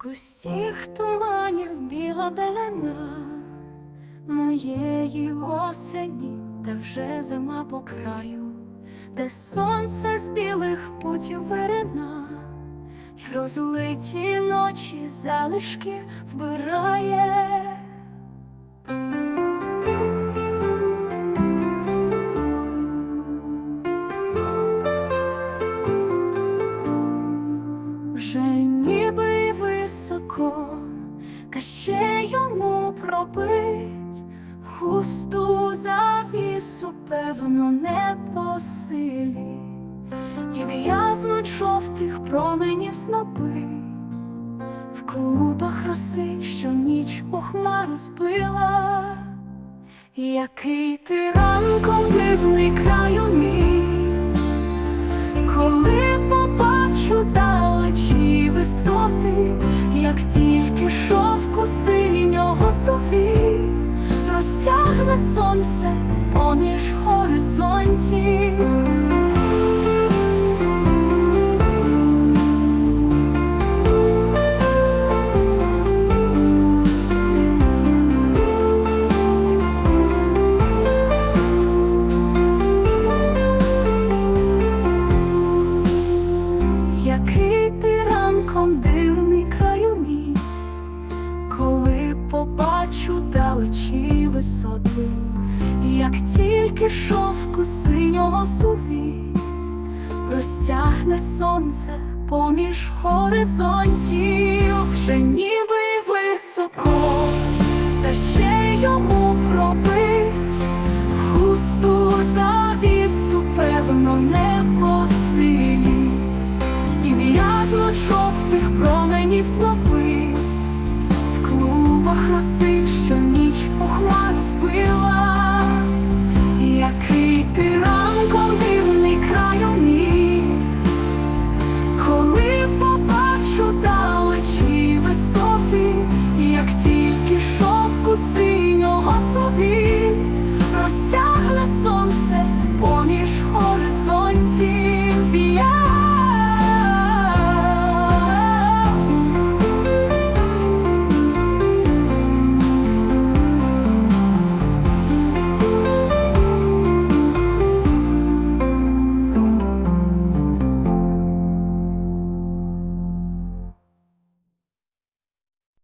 Густіх туманів біла белена моєї осені, та вже зима по краю, де сонце з білих путів верена, й розлиті ночі залишки вбирає. Ще йому пробить. Хусту завісу, певно, не по силі, і в'язнуть жовтих променів снопи, в клубах роси, що ніч у хмару збила, який ти ранком дивний краю мій. Коли побачу далечі висоти, як тільки шовку синього сові, розтягне сонце поміж горизонтів. Висоти, як тільки шовку синього суві, розтягне сонце поміж горизонтів, вже ніби високо, та ще йому пробить хусту завісу, певно, не по силі. І в'язнуть жовтих променів снопи. Роси, що ніч у хмарі